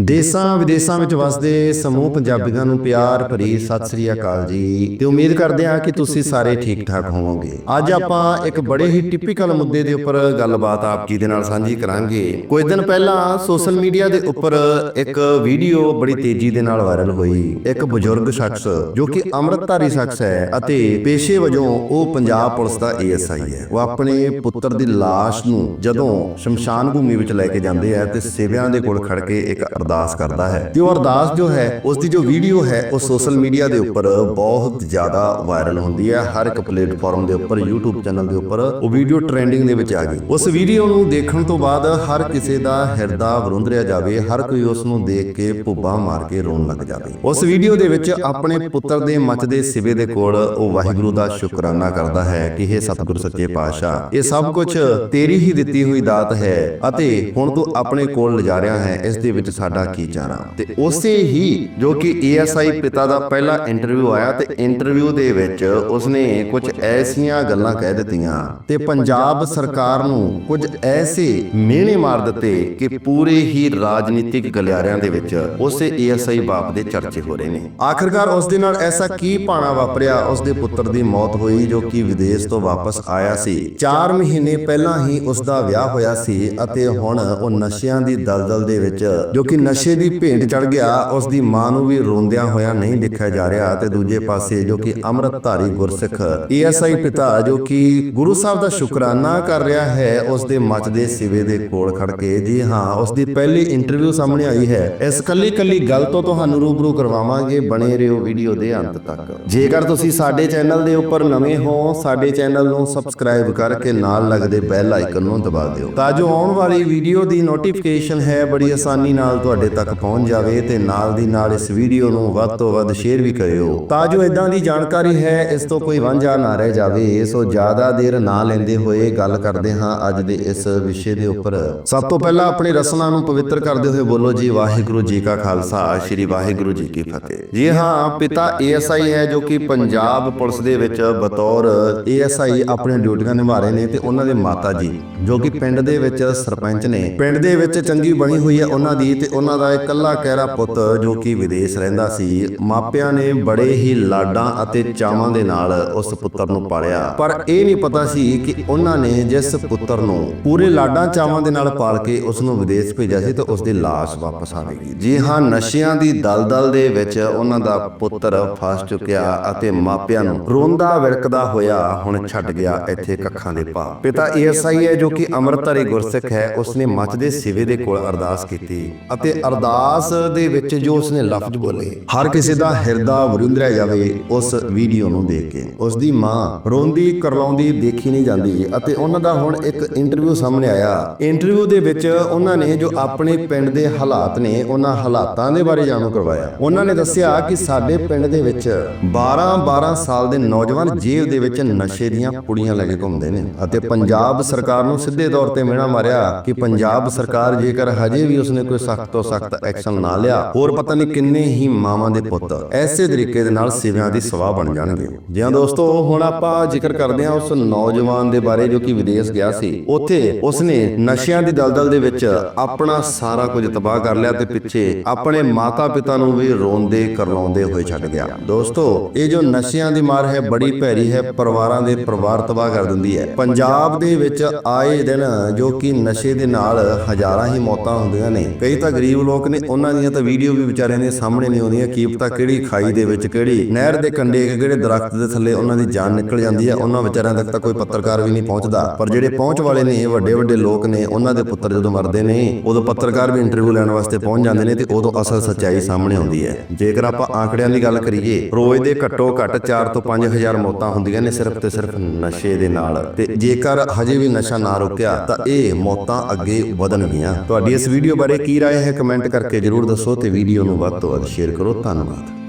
ਦੇਸਾਂ ਵਿਦੇਸਾਂ ਵਿੱਚ ਵਸਦੇ ਸਮੂਹ ਪੰਜਾਬੀਆਂ ਨੂੰ ਪਿਆਰ ਭਰੀ ਸਤਿ ਸ੍ਰੀ ਅਕਾਲ ਜੀ ਤੇ ਉਮੀਦ ਕਰਦੇ ਹਾਂ ਕਿ ਤੁਸੀਂ ਸਾਰੇ ਠੀਕ ਠਾਕ ਹੋਵੋਗੇ। ਅੱਜ ਆਪਾਂ ਇੱਕ ਬੜੇ ਹੀ ਟਿਪੀਕਲ ਮੁੱਦੇ ਦੇ ਉੱਪਰ ਗੱਲਬਾਤ ਆਪ ਜੀ ਦੇ ਨਾਲ ਸਾਂਝੀ ਕਰਾਂਗੇ। ਕੁਝ ਦਿਨ ਪਹਿਲਾਂ ਸੋਸ਼ਲ ਮੀਡੀਆ ਦੇ ਉੱਪਰ ਇੱਕ ਵੀਡੀਓ ਬੜੀ ਤੇਜ਼ੀ ਦੇ ਨਾਲ ਵਾਇਰਲ ਹੋਈ। ਇੱਕ ਬਜ਼ੁਰਗ ਸ਼ਖਸ ਜੋ ਕਿ ਅੰਮ੍ਰਿਤਧਾਰੀ ਸ਼ਖਸ ਹੈ ਅਤੇ ਪੇਸ਼ੇ ਵਜੋਂ ਉਹ ਪੰਜਾਬ ਪੁਲਿਸ ਦਾ ਏਐਸਆਈ ਹੈ। ਉਹ ਆਪਣੇ ਪੁੱਤਰ ਦੀ ਲਾਸ਼ ਨੂੰ ਜਦੋਂ ਸ਼ਮਸ਼ਾਨ ਭੂਮੀ ਵਿੱਚ ਲੈ ਕੇ ਜਾਂਦੇ ਆ ਤੇ ਸੇਵਿਆਂ ਦੇ ਕੋਲ ਖੜ ਕੇ ਇੱਕ ਅਰਦਾਸ ਕਰਦਾ ਹੈ। ਤੇ ਉਹ ਅਰਦਾਸ ਜੋ ਹੈ ਉਸ ਦੀ ਜੋ ਵੀਡੀਓ ਹੈ ਉਹ ਸੋਸ਼ਲ ਮੀਡੀਆ ਦੇ ਉੱਪਰ ਬਹੁਤ ਜ਼ਿਆਦਾ ਵਾਇਰਲ ਹੁੰਦੀ ਹੈ। ਹਰ ਇੱਕ ਪਲੇਟਫਾਰਮ ਦੇ ਉੱਪਰ YouTube ਚੈਨਲ ਦੇ ਉੱਪਰ ਉਹ ਵੀਡੀਓ ਟ੍ਰੈਂਡਿੰਗ ਦੇ ਵਿੱਚ ਆ ਗਈ। ਉਸ ਵੀਡੀਓ ਨੂੰ ਦੇਖਣ ਤੋਂ ਬਾਅਦ ਹਰ ਕਿਸੇ ਦਾ ਹਿਰਦਾ ਵਰੁੰਦਰਿਆ ਜਾਵੇ ਹਰ ਕੋਈ ਉਸ ਨੂੰ ਦੇਖ ਕੇ ਭੁੱਬਾਂ ਮਾਰ ਕੇ ਰੋਣ ਲੱਗ ਜਾਵੇ। ਉਸ ਵੀਡੀਓ ਦੇ ਵਿੱਚ ਆਪਣੇ ਪੁੱਤਰ ਦੇ ਮੱਚਦੇ ਸਿਵੇ ਦੇ ਕੋਲ ਉਹ ਵਾਹਿਗੁਰੂ ਦਾ ਸ਼ੁਕਰਾਨਾ ਕਰਦਾ ਹੈ ਕਿ ਇਹ ਸਤਿਗੁਰ ਸੱਚੇ ਪਾਤਸ਼ਾਹ ਇਹ ਸਭ ਕੁਝ ਤੇਰੀ ਹੀ ਦਿੱਤੀ ਹੋਈ ਦਾਤ ਹੈ ਅਤੇ ਹੁਣ ਤੂੰ ਆਪਣੇ ਕੋਲ ਲਿਜਾ ਰਿਹਾ ਹੈ ਇਸ ਦੇ ਵਿੱਚ ਸਾਡਾ ਕੀ ਚਾਰਾ ਤੇ ਉਸੇ ਹੀ ਜੋ ਕਿ ਏਐਸਆਈ ਪਿਤਾ ਦਾ ਪਹਿਲਾ ਇੰਟਰਵਿਊ ਆਇਆ ਤੇ ਇੰਟਰਵਿਊ ਦੇ ਵਿੱਚ ਉਸਨੇ ਕੁਝ ਐਸੀਆਂ ਗੱਲਾਂ ਕਹਿ ਦਿੱਤੀਆਂ। ਤੇ ਪੰਜਾਬ ਸਰਕਾਰ ਨੂੰ ਕੁਝ ਐਸੇ ਮਿਹਣੇ ਮਾਰ ਦਿੱਤੇ ਕਿ ਪੂਰੇ ਹੀ ਰਾਜਨੀਤਿਕ ਗਲਿਆਰਿਆਂ ਦੇ ਵਿੱਚ ਉਸੇ ਏਐਸਆਈ ਬਾਪ ਦੇ ਚਰਚੇ ਹੋ ਰਹੇ ਨੇ। ਆਖਰਕਾਰ ਉਸ ਦੇ ਨਾਲ ਐਸਾ ਕੀ ਭਾਣਾ ਵਾਪਰਿਆ? ਉਸ ਦੇ ਪੁੱਤਰ ਦੀ ਮੌਤ ਹੋਈ ਜੋ ਕਿ ਵਿਦੇਸ਼ ਤੋਂ ਵਾਪਸ ਆਇਆ ਸੀ। 4 ਮਹੀਨੇ ਪਹਿਲਾਂ ਹੀ ਉਸ ਦਾ ਵਿਆਹ ਹੋਇਆ ਸੀ ਅਤੇ ਹੁਣ ਉਹ ਨਸ਼ਿਆਂ ਦੀ ਦਲਦਲ ਦੇ ਵਿੱਚ ਜੋ ਕਿ ਨਸ਼ੇ ਦੀ ਭੇਂਟ ਚੜ ਗਿਆ ਉਸ ਦੀ ਮਾਂ ਨੂੰ ਵੀ ਰੋਂਦਿਆਂ ਹੋਇਆ ਨਹੀਂ ਦੇਖਿਆ ਜਾ ਰਿਹਾ ਤੇ ਦੂਜੇ ਪਾਸੇ ਜੋ ਕਿ ਅੰਮ੍ਰਿਤਧਾਰੀ ਗੁਰਸਿੱਖ ਏਐਸਆਈ ਪਿਤਾ ਜੋ ਕਿ ਗੁਰੂ ਸਾਹਿਬ ਦਾ ਸ਼ੁਕਰਾਨਾ ਕਰ ਰਿਹਾ ਹੈ ਉਸ ਦੇ ਮੱਚਦੇ ਸਿਵੇ ਦੇ ਕੋਲ ਖੜ ਕੇ ਜੀ ਹਾਂ ਉਸ ਦੀ ਪਹਿਲੀ ਇੰਟਰਵਿਊ ਸਾਹਮਣੇ ਆਈ ਹੈ। ਇਸ ਕੱਲੀ ਕੱਲੀ ਗੱਲ ਤੋਂ ਤੁਹਾਨੂੰ ਰੂਬਰੂ ਕਰਵਾਵਾਂਗੇ ਬਣੇ ਰਹੋ ਵੀਡੀਓ ਦੇ ਅੰਤ ਤੱਕ। ਜੇਕਰ ਤੁਸੀਂ ਸਾਡੇ ਚੈਨਲ ਦੇ ਉੱਪਰ ਨਵੇਂ ਹੋ ਸਾਡੇ ਚੈਨਲ ਨੂੰ ਸਬਸਕ੍ਰਾਈਬ ਕਰਕੇ ਨਾਲ ਲੱਗਦੇ ਬੈਲ ਆਈਕਨ ਨੂੰ ਦਬਾ ਦਿਓ ਤਾਂ ਜੋ ਆਉਣ ਵਾਲੀ ਵੀਡੀਓ ਦੀ ਨੋਟੀਫਿਕੇਸ਼ਨ ਹੈ ਬੜੀ ਆਸਾਨੀ ਨਾਲ ਤੁਹਾਡੇ ਤੱਕ ਪਹੁੰਚ ਜਾਵੇ ਤੇ ਨਾਲ ਦੀ ਨਾਲ ਇਸ ਵੀਡੀਓ ਨੂੰ ਵੱਧ ਤੋਂ ਵੱਧ ਸ਼ੇਅਰ ਵੀ ਕਰਿਓ। ਤਾਂ ਜੋ ਇਦਾਂ ਦੀ ਜਾਣਕਾਰੀ ਹੈ, ਇਸ ਤੋਂ ਕੋਈ ਵਾਂਝਾ ਨਾ ਰਹਿ ਜਾਵੇ, ਸੋ ਜ਼ਿਆਦਾ ਦੇਰ ਨਾ ਲੈਂਦੇ ਹੋਏ ਗੱਲ ਕਰਦੇ ਹਾਂ ਅੱਜ ਦੇ ਇਸ ਵਿਸ਼ੇ ਦੇ ਉੱਪਰ। ਸਭ ਤੋਂ ਪਹਿਲਾਂ ਆਪਣੀ ਰਸਨਾ ਨੂੰ ਪਵਿੱਤਰ ਕਰਦੇ ਹੋਏ ਬੋਲੋ ਜੀ, ਵਾਹਿਗੁਰੂ ਜੀ ਕਾ ਖਾਲਸਾ, ਸ੍ਰੀ ਵਾਹਿਗੁਰੂ ਜੀ ਕੀ ਫਤਿਹ। ਜੀ ਹਾਂ, ਪਿਤਾ ਏਐਸਆਈ ਹੈ ਜੋ ਕਿ ਪੰਜਾਬ ਪੁਲਿਸ ਦੇ ਵਿੱਚ ਬਤੌਰ ਏਐਸਆਈ ਆਪਣੀਆਂ ਡਿਊਟੀਆਂ ਨਿਭਾ ਰਹੇ ਨੇ ਤੇ ਉਹਨਾਂ ਦੇ ਮਾਤਾ ਜੀ, ਜੋ ਕਿ ਪਿੰਡ ਦੇ ਵਿੱਚ ਸਰਪੰਚ ਨੇ। ਪਿੰਡ ਦੇ ਵਿੱਚ ਚੰਗੀ ਬਣੀ ਹੋਈ ਹੈ ਉਹਨਾਂ ਦੀ ਤੇ ਉਹਨਾਂ ਦਾ ਇਕੱਲਾ ਕਹਿਰਾ ਪੁੱਤ ਜੋ ਕਿ ਵਿਦੇਸ਼ ਰਹਿੰਦਾ ਸੀ, ਮਾਪਿਆਂ ਨੇ ਬੜੇ ਹੀ ਲਾਡਾਂ ਅਤੇ ਚਾਵਾਂ ਦੇ ਨਾਲ ਉਸ ਪੁੱਤਰ ਨੂੰ ਪਾਲਿਆ। ਪਰ ਇਹ ਨਹੀਂ ਪਤਾ ਸੀ ਕਿ ਉਹਨਾਂ ਨੇ ਜਿਸ ਪੁੱਤਰ ਨੂੰ ਪੂਰੇ ਲਾਡਾਂ ਚਾਵਾਂ ਦੇ ਨਾਲ ਪਾਲ ਕੇ ਉਸ ਨੂੰ ਵਿਦੇਸ਼ ਭੇਜਿਆ ਸੀ ਤੇ ਉਸ ਦੀ ਲਾਸ਼ ਵਾਪਸ ਆਵੇਗੀ ਜੀ ਹਾਂ, ਨਸ਼ਿਆਂ ਦੀ ਦਲਦਲ ਦੇ ਵਿੱਚ ਉਹਨਾਂ ਦਾ ਪੁੱਤਰ ਫਸ ਚੁੱਕਿਆ ਅਤੇ ਮਾਪਿਆਂ ਨੂੰ ਰੋਂਦਾ ਵਿੜਕਦਾ ਹੋਇਆ ਹੁਣ ਛੱਡ ਗਿਆ ਇੱਥੇ ਕੱਖਾਂ ਦੇ ਪਾ ਪਿਤਾ ਏਐਸਆਈ ਹੈ ਜੋ ਕਿ ਅੰਮ੍ਰਿਤਧਾਰੀ ਗੁਰਸਿੱਖ ਹੈ, ਉਸਨੇ ਮੱਚਦੇ ਸਿਵੇ ਦੇ ਕੋਲ ਅਰਦਾਸ ਕੀਤੀ ਅਤੇ ਅਰਦਾਸ ਦੇ ਵਿੱਚ ਜੋ ਉਸਨੇ ਲਫ਼ਜ਼ ਬੋਲੇ, ਹਰ ਕਿਸੇ ਦਾ ਹਿਰਦਾ ਵਰਿੰਦਰਿਆ ਜਾਵੇ, ਉਸ ਵੀਡੀਓ ਨੂੰ ਦੇਖ ਕੇ। ਉਸ ਦੀ ਮਾਂ ਰੋਂਦੀ ਕਰਲਾਉਂਦੀ ਦੇਖੀ ਨਹੀਂ ਜਾਂਦੀ ਅਤੇ ਉਹਨਾਂ ਦਾ ਹੁਣ ਇੱਕ ਇੰਟਰਵਿਊ ਸਾਹਮਣੇ ਆਇਆ। ਇੰਟਰਵਿਊ ਦੇ ਵਿੱਚ ਉਹਨਾਂ ਨੇ ਜੋ ਆਪਣੇ ਪਿੰਡ ਦੇ ਹਾਲਾਤ ਨੇ, ਉਹਨਾਂ ਹਾਲਾਤਾਂ ਦੇ ਬਾਰੇ ਜਾਣੂ ਕਰਵਾਇਆ। ਉਹਨਾਂ ਨੇ ਦੱਸਿਆ ਕਿ ਸਾਡੇ ਪਿੰਡ ਦੇ ਵਿੱਚ 12 12 ਸਾਲ ਦੇ ਨੌਜਵਾਨ ਜੇਬ ਦੇ ਵਿੱਚ ਨਸ਼ੇ ਦੀਆਂ ਪੁੜੀਆਂ ਲੈ ਕੇ ਘੁੰਮਦੇ ਨੇ ਅਤੇ ਪੰਜਾਬ ਸਰਕਾਰ ਨੂੰ ਸਿੱਧੇ ਤੌਰ ਤੇ ਮਿਹਣਾ ਮਾਰਿਆ ਕਿ ਪੰਜਾਬ ਸਰਕਾਰ ਜੇਕਰ ਹਜੇ ਵੀ ਉਸਨੇ ਕੋਈ ਸਖਤ ਤੋਂ ਸਖਤ ਐਕਸ਼ਨ ਨਾ ਲਿਆ। ਹੋਰ ਪਤਾ ਨਹੀਂ ਕਿੰਨੇ ਹੀ ਮਾਵਾਂ ਦੇ ਪੁੱਤ ਐਸੇ ਤਰੀਕੇ ਦੇ ਨਾਲ ਸਿਵਿਆਂ ਦੀ ਸਵਾਹ ਬਣ ਜਾਣਗੇ। ਜੀ ਹਾਂ ਦੋਸਤੋ ਹੁਣ ਆਪਾਂ ਜ਼ਿਕਰ ਕਰਦੇ ਹਾਂ ਉਸ ਨੌਜਵਾਨ ਦੇ ਬਾਰੇ ਜੋ ਕਿ ਵਿਦੇਸ਼ ਗਿਆ ਸੀ। ਉੱਥੇ ਉਸਨੇ ਨਸ਼ਿਆਂ ਦੀ ਦਲਦਲ ਦੇ ਵਿੱਚ ਆਪਣਾ ਸਾਰਾ ਕੁਝ ਤਬਾਹ ਕਰ ਲਿਆ ਤੇ ਪਿੱਛੇ ਆਪਣੇ ਮਾਤਾ ਪਿਤਾ ਨੂੰ ਵੀ ਰੋਂਦੇ ਕਰਲਾਉਂਦੇ ਹੋਏ ਛੱਡ ਗਿਆ। ਦੋਸਤੋ ਇਹ ਜੋ ਨਸ਼ਿਆਂ ਦੀ ਮਾਰ ਹੈ ਬੜੀ ਭੈੜੀ ਹੈ ਪਰਿਵਾਰਾਂ ਦੇ ਪਰਿਵਾਰ ਤਬਾਹ ਕਰ ਦਿੰਦੀ ਹੈ। ਪੰਜਾਬ ਦੇ ਵਿੱਚ ਆਏ ਦਿਨ ਜੋ ਕਿ ਨਸ਼ੇ ਦੇ ਨਾਲ ਹਜ਼ਾਰਾਂ ਹੀ ਮੌਤਾਂ ਹੁੰਦੀਆਂ ਨੇ। ਕਈ ਤਾਂ ਗਰੀਬ ਗਰੀਬ ਲੋਕ ਨੇ, ਉਹਨਾਂ ਦੀਆਂ ਤਾਂ ਵੀਡੀਓ ਵੀ ਵਿਚਾਰਿਆਂ ਦੇ ਸਾਹਮਣੇ ਨਹੀਂ ਆਉਂਦੀਆਂ ਕੀ ਪਤਾ ਕਿਹੜੀ ਖਾਈ ਦੇ ਵਿੱਚ ਕਿਹੜੀ ਨਹਿਰ ਦੇ ਕੰਢੇ ਕਿਹੜੇ ਦਰਖਤ ਦੇ ਥੱਲੇ ਉਹਨਾਂ ਦੀ ਜਾਨ ਨਿਕਲ ਜਾਂਦੀ ਹੈ, ਉਹਨਾਂ ਵਿਚਾਰਿਆਂ ਤੱਕ ਤਾਂ ਕੋਈ ਪੱਤਰਕਾਰ ਵੀ ਨਹੀਂ ਪਹੁੰਚਦਾ। ਪਰ ਜਿਹੜੇ ਪਹੁੰਚ ਵਾਲੇ ਨੇ ਵੱਡੇ ਵੱਡੇ ਲੋਕ ਨੇ, ਉਹਨਾਂ ਦੇ ਪੁੱਤਰ ਜਦੋਂ ਮਰਦੇ ਨੇ, ਉਦੋਂ ਪੱਤਰਕਾਰ ਵੀ ਇੰਟਰਵਿਊ ਲੈਣ ਵਾਸਤੇ ਪਹੁੰਚ ਜਾਂਦੇ ਨੇ ਤੇ ਉਦੋਂ ਅਸਲ ਸੱਚਾਈ ਸਾਹਮਣੇ ਆਉਂਦੀ ਹੈ। ਜੇਕਰ ਆਪਾਂ ਆંકੜਿਆਂ ਦੀ ਗੱਲ ਕਰੀਏ, ਰੋਜ਼ ਦੇ ਘੱਟੋ ਘੱਟ 4 ਤੋਂ 5000 ਮੌਤਾਂ ਹੁੰਦੀਆਂ ਨੇ ਸਿਰਫ ਤੇ ਸਿਰਫ ਨਸ਼ੇ ਦੇ ਨਾਲ। ਤੇ ਜੇਕਰ ਹਜੇ ਵੀ ਨਸ਼ਾ ਨਾ ਰੁਕਿਆ, ਤਾਂ ਇਹ ਮੌਤਾਂ ਅੱਗੇ ਵਧਣਗੀਆਂ। ਤੁਹਾਡੀ ਇਸ ਵੀਡੀਓ ਬਾਰੇ ਕੀ ਰਾਏ ਹੈ? ਕਮੈਂਟ ਕਰਕੇ ਜਰੂਰ ਦੱਸੋ ਤੇ ਵੀਡੀਓ ਨੂੰ ਵੱਧ ਤੋਂ ਵੱਧ ਸ਼ੇਅਰ ਕਰੋ। ਧੰਨਵਾਦ।